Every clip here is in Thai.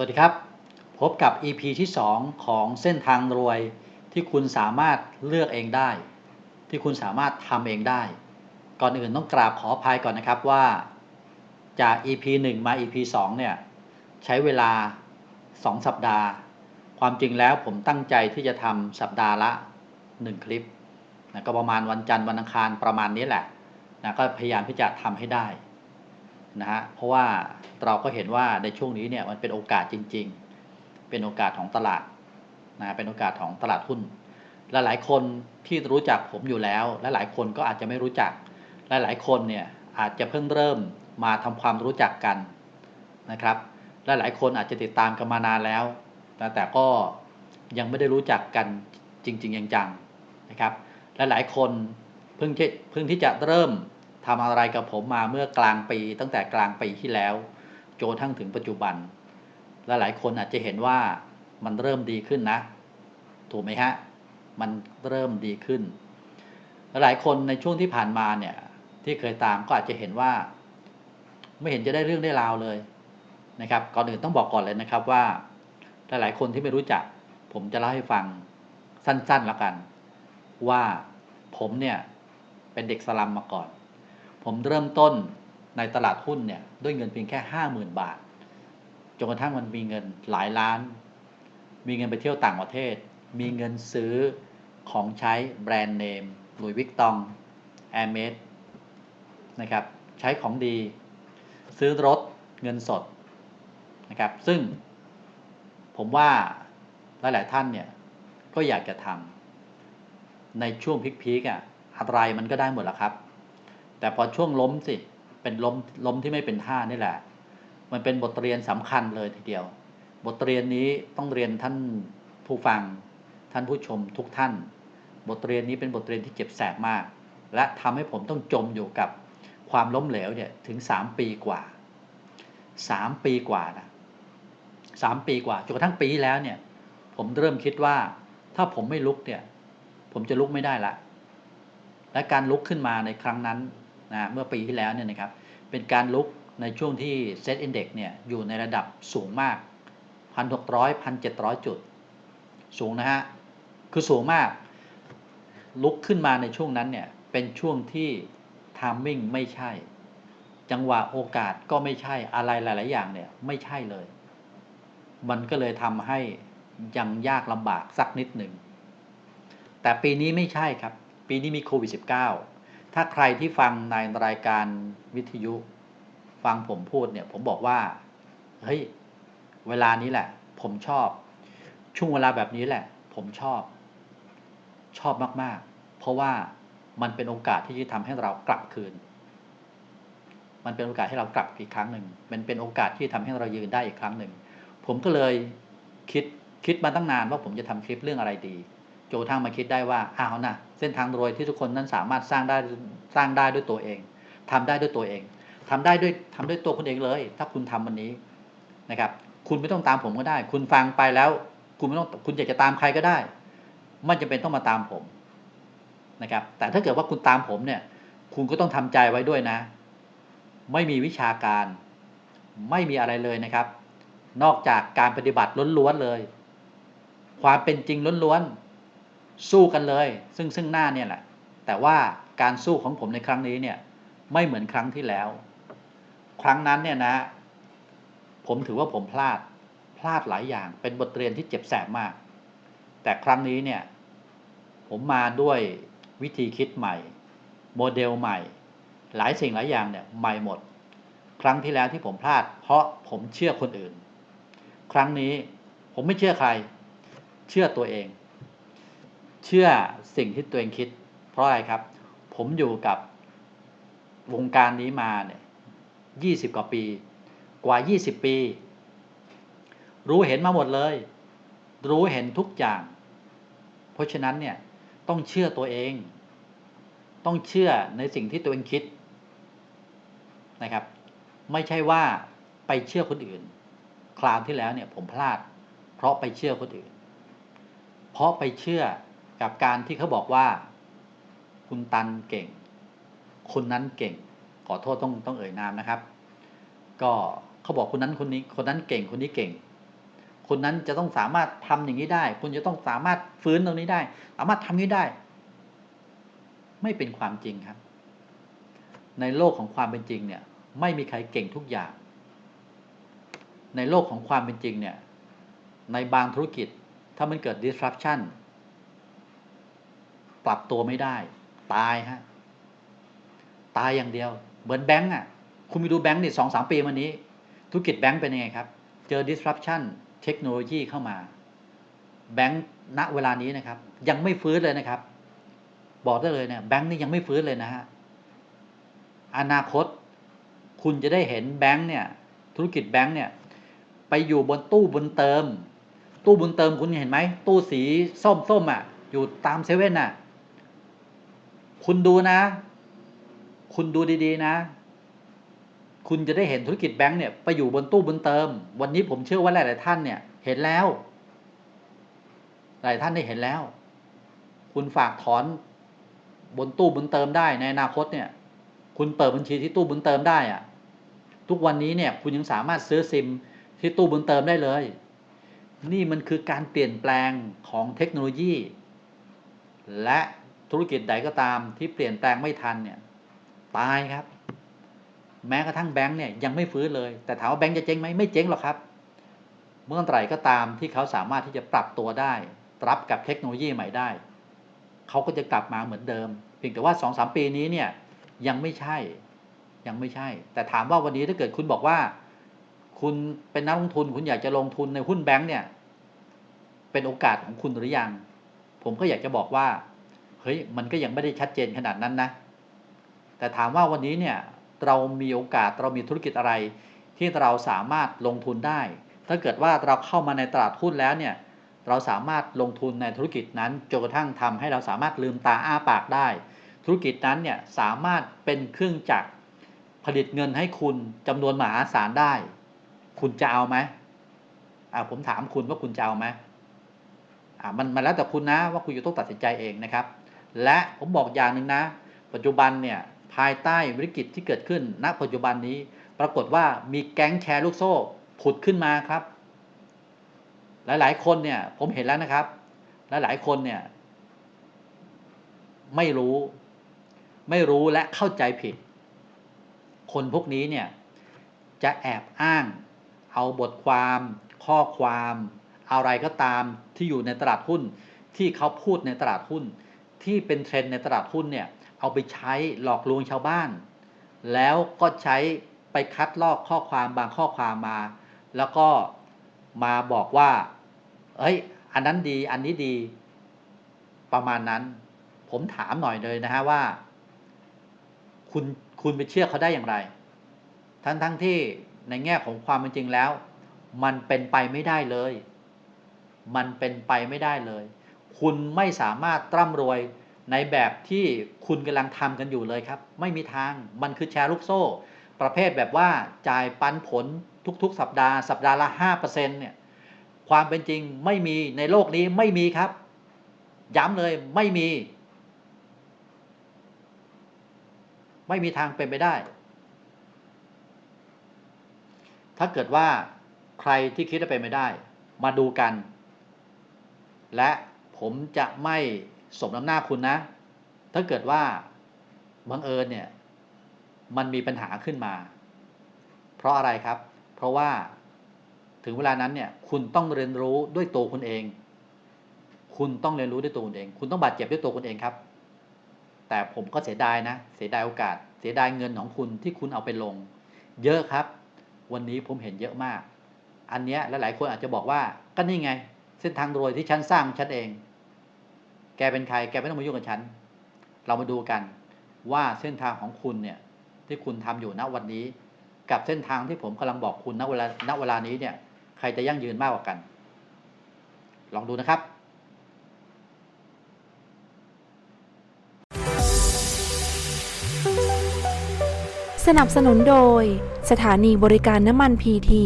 สวัสดีครับ พบกับ EP ที่ 2 ของเส้นทางรวยที่คุณสามารถเลือกเองได้ ที่คุณสามารถทำเองได้ ก่อนอื่นต้องกราบขออภัยก่อนนะครับว่า จาก EP 1 มา EP 2 เนี่ย ใช้เวลา 2 สัปดาห์ ความจริงแล้วผมตั้งใจที่จะทำสัปดาห์ละ 1 คลิปนะก็ประมาณวันจันทร์วันอังคารประมาณนี้แหละนะก็พยายามที่จะทำให้ได้ นะฮะเพราะว่าเราก็เห็นว่าในช่วงนี้เนี่ยมันเป็นโอกาสจริง ๆ เป็นโอกาสของตลาดนะเป็นโอกาสของตลาดหุ้นและหลายคนที่รู้จักผมอยู่แล้ว และหลายคนก็อาจจะไม่รู้จัก และหลายคนเนี่ยอาจจะเพิ่งเริ่มมาทำความรู้จักกันนะครับ และหลายคนอาจจะติดตามกันมานานแล้วนะแต่ก็ยังไม่ได้รู้จักกันจริงๆจังๆนะครับ และหลายคนเพิ่งที่เพิ่งที่จะเริ่ม ทำอะไรกับผมมาเมื่อกลางปีตั้งแต่กลางปีที่แล้วจนกรทั่งถึงปัจจุบัน และหลายคนอาจจะเห็นว่ามันเริ่มดีขึ้นนะ ถูกไหมฮะ มันเริ่มดีขึ้นและหลายคนในช่วงที่ผ่านมาเนี่ยที่เคยตามก็อาจจะเห็นว่า ไม่เห็นจะได้เรื่องได้ราวเลยนะครับ ก่อนอื่นต้องบอกก่อนเลยนะครับว่า หลายๆคนที่ไม่รู้จัก ผมจะเล่าให้ฟังสั้นๆแล้วกัน ว่าผมเนี่ยเป็นเด็กสลัมมาก่อน ผมเริ่มต้นในตลาดหุ้นเนี่ยด้วยเงินเพียงแค่ห้าหมื่นบาทจนกระทั่งมันมีเงินหลายล้าน มีเงินไปเที่ยวต่างประเทศ มีเงินซื้อของใช้แบรนด์เนมหลุยวิกตองแอร์เมสนะครับ ใช้ของดี ซื้อรถเงินสดนะครับ ซึ่งผมว่าหลาย ๆ ท่านเนี่ยก็อยากจะทำในช่วงพีคๆอะอะไรมันก็ได้หมดแล้วครับ แต่พอช่วงล้มสิ เป็นล้มล้มที่ไม่เป็นท่านี่แหละ มันเป็นบทเรียนสำคัญเลยทีเดียว บทเรียนนี้ต้องเรียนท่านผู้ฟัง ท่านผู้ชมทุกท่าน บทเรียนนี้เป็นบทเรียนที่เจ็บแสบมาก และทำให้ผมต้องจมอยู่กับความล้มเหลวเนี่ยถึง 3 ปีกว่า 3 ปีกว่านะสามปีกว่าจนกระทั่งปีแล้วเนี่ย ผมเริ่มคิดว่า ถ้าผมไม่ลุกเนี่ย ผมจะลุกไม่ได้ละ และการลุกขึ้นมาในครั้งนั้น นะเมื่อปีที่แล้วเนี่ยนะครับเป็นการลุกในช่วงที่เซตอินเด็กเนี่ยอยู่ในระดับสูงมาก 1,600 1,700 จุด สูงนะฮะ คือสูงมาก ลุกขึ้นมาในช่วงนั้นเนี่ยเป็นช่วงที่ทามมิ่งไม่ใช่ จังหวะโอกาสก็ไม่ใช่อะไรหลาย ๆ อย่างเนี่ยไม่ใช่เลย มันก็เลยทำให้ยังยากลำบากสักนิดหนึ่งแต่ปีนี้ไม่ใช่ครับ ปีนี้มีโควิด -19 ถ้าใครที่ฟังในรายการวิทยุฟังผมพูดเนี่ย ผมบอกว่า เฮ้ย เวลานี้แหละ ผมชอบ ช่วงเวลาแบบนี้แหละ ผมชอบ ชอบมาก ๆ เพราะว่ามันเป็นโอกาสที่จะทำให้เรากลับคืน มันเป็นโอกาสให้เรากลับอีกครั้งหนึ่ง มันเป็นโอกาสที่ทำให้เรายืนได้อีกครั้งหนึ่ง ผมก็เลยคิดคิดมาตั้งนานว่าผมจะทำคลิปเรื่องอะไรดี โจกระทั่งมาคิดได้ว่าอ้าวนะเส้นทางรวยที่ทุกคนนั้นสามารถสร้างได้สร้างได้ด้วยตัวเองทำได้ด้วยตัวเองทำได้ด้วยทำด้วยตัวคุณเองเลย ถ้าคุณทำวันนี้นะครับ คุณไม่ต้องตามผมก็ได้ คุณฟังไปแล้ว คุณไม่ต้องคุณอยากจะตามใครก็ได้ไม่จำเป็นต้องมาตามผมนะครับ แต่ถ้าเกิดว่าคุณตามผมเนี่ย คุณก็ต้องทำใจไว้ด้วยนะ ไม่มีวิชาการ ไม่มีอะไรเลยนะครับ นอกจากการปฏิบัติล้วนๆเลย ความเป็นจริงล้วนๆ สู้กันเลย ซึ่งซึ่งหน้าเนี่ยแหละ แต่ว่าการสู้ของผมในครั้งนี้เนี่ย ไม่เหมือนครั้งที่แล้ว ครั้งนั้นเนี่ยนะ ผมถือว่าผมพลาด พลาดหลายอย่าง เป็นบทเรียนที่เจ็บแสบมาก แต่ครั้งนี้เนี่ย ผมมาด้วยวิธีคิดใหม่ โมเดลใหม่ หลายสิ่งหลายอย่างเนี่ยใหม่หมด ครั้งที่แล้วที่ผมพลาด เพราะผมเชื่อคนอื่น ครั้งนี้ผมไม่เชื่อใคร เชื่อตัวเอง เชื่อสิ่งที่ตัวเองคิด เพราะอะไรครับ ผมอยู่กับวงการนี้มาเนี่ยยี่สิบกว่าปี กว่ายี่สิบปี รู้เห็นมาหมดเลย รู้เห็นทุกอย่าง เพราะฉะนั้นเนี่ยต้องเชื่อตัวเอง ต้องเชื่อในสิ่งที่ตัวเองคิดนะครับ ไม่ใช่ว่าไปเชื่อคนอื่น คราวที่แล้วเนี่ยผมพลาด เพราะไปเชื่อคนอื่น เพราะไปเชื่อ กับการที่เขาบอกว่า คุณตันเก่ง คนนั้นเก่ง ขอโทษต้องต้องเอ่ยนามนะครับ ก็เขาบอกคนนั้นคนนี้ คนนั้นเก่งคนนี้เก่ง คนนั้นจะต้องสามารถทำอย่างนี้ได้ คุณจะต้องสามารถฟื้นตรงนี้ได้ สามารถทำนี้ได้ ไม่เป็นความจริงครับ ในโลกของความเป็นจริงเนี่ย ไม่มีใครเก่งทุกอย่าง ในโลกของความเป็นจริงเนี่ย ในบางธุรกิจถ้ามันเกิด disruption ปรับตัวไม่ได้ ตายฮะ ตายอย่างเดียว เหมือนแบงก์อะ คุณไปดูแบงก์นี่สองสามปีมานี้ ธุรกิจแบงก์เป็นยังไงครับ เจอ disruption เทคโนโลยีเข้ามา แบงก์ณเวลานี้นะครับ ยังไม่ฟื้นเลยนะครับ บอกได้เลยเนี่ยแบงก์นี่ยังไม่ฟื้นเลยนะฮะ อนาคต คุณจะได้เห็นแบงก์เนี่ย ธุรกิจแบงก์เนี่ย ไปอยู่บนตู้บุญเติม ตู้บุญเติมคุณเห็นไหม ตู้สีส้มส้มๆอะอยู่ตามเซเว่นอะ คุณดูนะ คุณดูดีๆนะ คุณจะได้เห็นธุรกิจแบงก์เนี่ยไปอยู่บนตู้บุญเติม วันนี้ผมเชื่อว่าหลายๆท่านเนี่ยเห็นแล้ว หลายท่านได้เห็นแล้ว คุณฝากถอนบนตู้บุญเติมได้ในอนาคตเนี่ย คุณเปิดบัญชีที่ตู้บุญเติมได้อะทุกวันนี้เนี่ยคุณยังสามารถซื้อซิมที่ตู้บุญเติมได้เลย นี่มันคือการเปลี่ยนแปลงของเทคโนโลยี และ ธุรกิจใดก็ตามที่เปลี่ยนแปลงไม่ทันเนี่ยตายครับ แม้กระทั่งแบงค์เนี่ยยังไม่ฟื้นเลย แต่ถามว่าแบงค์จะเจ๊งไหมไม่เจ๊งหรอกครับ เมื่อไหร่ก็ตามที่เขาสามารถที่จะปรับตัวได้ รับกับเทคโนโลยีใหม่ได้ เขาก็จะกลับมาเหมือนเดิม เพียงแต่ว่าสองสามปีนี้เนี่ยยังไม่ใช่ยังไม่ใช่ แต่ถามว่าวันนี้ถ้าเกิดคุณบอกว่า คุณเป็นนักลงทุนคุณอยากจะลงทุนในหุ้นแบงค์เนี่ยเป็นโอกาสของคุณหรือยัง ผมก็อยากจะบอกว่า ฮ้ยมันก็ยังไม่ได้ชัดเจนขนาดนั้นนะ แต่ถามว่าวันนี้เนี่ยเรามีโอกาสเรามีธุรกิจอะไร ที่เราสามารถลงทุนได้ ถ้าเกิดว่าเราเข้ามาในตลาดหุ้นแล้วเนี่ยเราสามารถลงทุนในธุรกิจนั้นจนกระทั่งทำให้เราสามารถลืมตาอ้าปากได้ ธุรกิจนั้นเนี่ยสามารถเป็นเครื่องจักรผลิตเงินให้คุณจำนวนมหาศาลได้ คุณจะเอาไหมอ่าผมถามคุณว่าคุณจะเอาไหมอ่ามันมันแล้วแต่คุณนะว่าคุณจะต้องตัดสินใจเองนะครับ และผมบอกอย่างหนึ่งนะ ปัจจุบันเนี่ยภายใต้วิกฤตที่เกิดขึ้นณปัจจุบันนี้ ปรากฏว่ามีแก๊งแชร์ลูกโซ่ผุดขึ้นมาครับ หลาย ๆ คนเนี่ยผมเห็นแล้วนะครับ หลายๆคนเนี่ยไม่รู้ ไม่รู้และเข้าใจผิด คนพวกนี้เนี่ยจะแอบอ้าง เอาบทความ ข้อความ อะไรก็ตามที่อยู่ในตลาดหุ้น ที่เขาพูดในตลาดหุ้น ที่เป็นเทรนด์ในตลาดหุ้นเนี่ยเอาไปใช้หลอกลวงชาวบ้าน แล้วก็ใช้ไปคัดลอกข้อความบางข้อความมา แล้วก็มาบอกว่าเอ้ย อันนั้นดีอันนี้ดีประมาณนั้น ผมถามหน่อยเลยนะฮะว่า คุณคุณไปเชื่อเขาได้อย่างไร ทั้งทั้งที่ในแง่ของความเป็นจริงแล้ว มันเป็นไปไม่ได้เลย มันเป็นไปไม่ได้เลย คุณไม่สามารถร่ำรวยในแบบที่คุณกำลังทำกันอยู่เลยครับ ไม่มีทางมันคือแชร์ลูกโซ่ ประเภทแบบว่าจ่ายปันผลทุกๆ สัปดาห์สัปดาห์ละ5%เนี่ยความเป็นจริงไม่มีในโลกนี้ไม่มีครับ ย้ำเลยไม่มี ไม่มีทางเป็นไปได้ ถ้าเกิดว่าใครที่คิดว่าเป็นไม่ได้ มาดูกัน และ ผมจะไม่สมน้ำหน้าคุณนะ ถ้าเกิดว่าบังเอิญเนี่ย มันมีปัญหาขึ้นมา เพราะอะไรครับ เพราะว่าถึงเวลานั้นเนี่ย คุณต้องเรียนรู้ด้วยตัวคุณเอง คุณต้องเรียนรู้ด้วยตัวคุณเอง คุณต้องบาดเจ็บด้วยตัวคุณเองครับ แต่ผมก็เสียดายนะ เสียดายโอกาส เสียดายเงินของคุณที่คุณเอาไปลง เยอะครับ วันนี้ผมเห็นเยอะมาก อันเนี้ยหลายๆคนอาจจะบอกว่าก็นี่ไง เส้นทางรวยที่ฉันสร้างฉันเอง แกเป็นใคร แกไม่ต้องมายุ่งกับฉัน เรามาดูกันว่าเส้นทางของคุณเนี่ยที่คุณทำอยู่ณวันนี้ กับเส้นทางที่ผมกำลังบอกคุณณเวลาณเวลานี้เนี่ย ใครจะยั่งยืนมากกว่ากัน ลองดูนะครับสนับสนุนโดย สถานีบริการน้ำมันพีที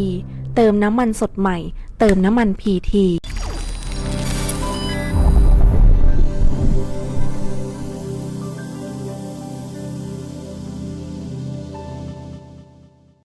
เติมน้ำมันสดใหม่ เติมน้ำมันพีที